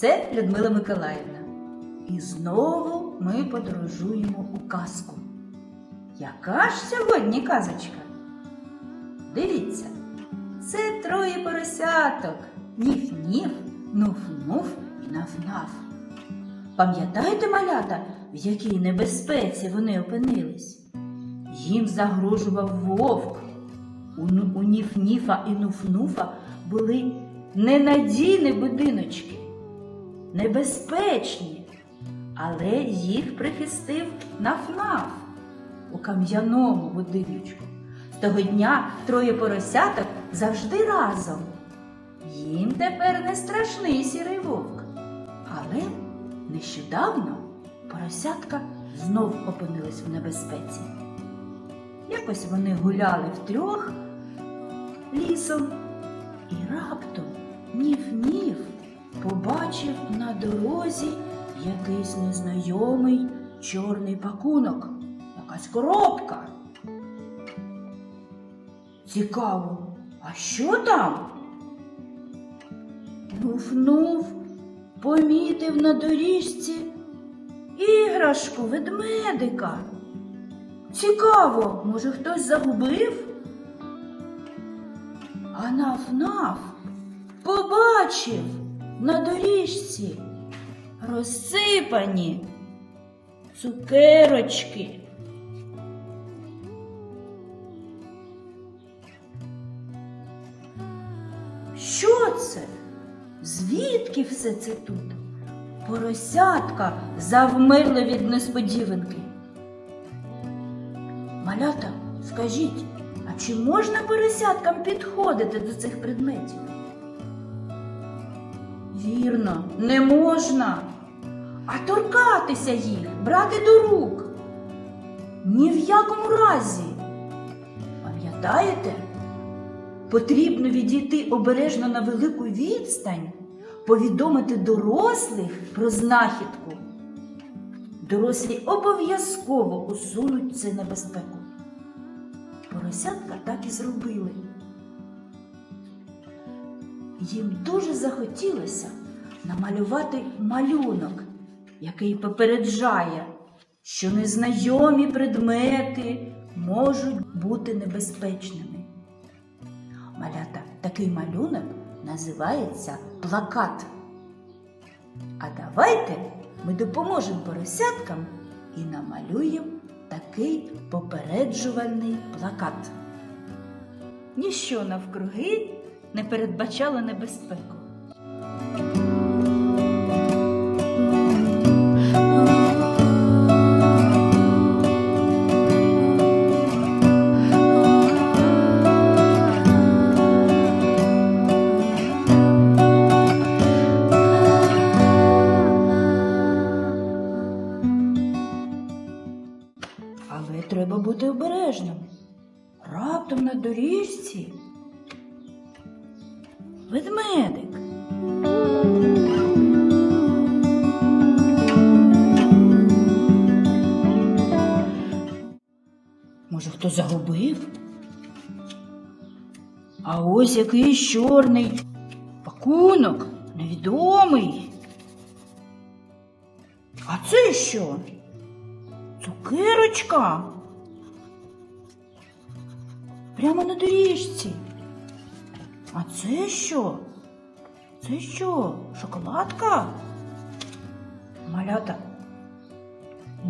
Це Людмила Миколаївна. І знову ми подорожуємо у казку. Яка ж сьогодні казочка? Дивіться, це троє поросяток. Ніф-ніф, нуф-нуф і наф-наф. Пам'ятаєте, малята, в якій небезпеці вони опинились? Їм загрожував вовк. У, у Ніф-Ніфа і Нуф-Нуфа були ненадійні будиночки, небезпечні, але їх прихистив Наф-Наф у кам'яному будиночку. Того дня троє поросяток завжди разом. Їм тепер не страшний сірий вовк. Але нещодавно поросятка знов опинились в небезпеці. Якось вони гуляли втрьох лісом, і раптом ніф-ніф побачив на дорозі якийсь незнайомий чорний пакунок, якась коробка. Цікаво, а що там? Нуф-нуф помітив на доріжці іграшку ведмедика. Цікаво, може хтось загубив? А наф-наф побачив на доріжці розсипані цукерочки. Що це? Звідки все це тут? Поросятка завмерли від несподіванки. Малята, скажіть, а чи можна поросяткам підходити до цих предметів? Вірно, не можна. А торкатися їх, брати до рук. Ні в якому разі. Пам'ятаєте? Потрібно відійти обережно на велику відстань, повідомити дорослих про знахідку. Дорослі обов'язково усунуть цю небезпеку. Поросятка так і зробили. Їм дуже захотілося намалювати малюнок, який попереджає, що незнайомі предмети можуть бути небезпечними. Малята, такий малюнок називається плакат. А давайте ми допоможемо поросяткам і намалюємо такий попереджувальний плакат. Ніщо навкруги не передбачало небезпеку. Але треба бути обережним. Раптом на доріжці ведмедик. Може, хто загубив? А ось якийсь чорний пакунок невідомий. А це що? Цукерочка. Прямо на доріжці. А це що? Це що? Шоколадка? Малята.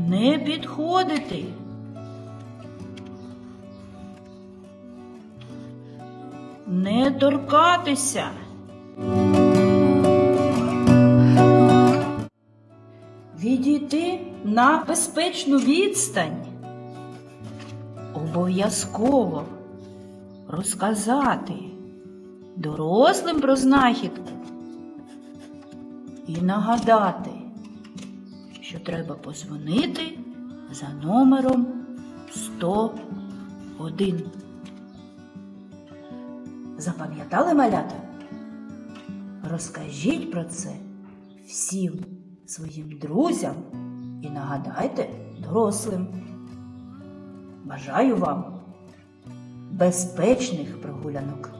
Не підходити. Не торкатися. Відійти на безпечну відстань. Обов'язково розказати дорослим про знахідку і нагадати, що треба позвонити за номером 101. Запам'ятали малята? Розкажіть про це всім своїм друзям і нагадайте дорослим. Бажаю вам безпечних прогулянок.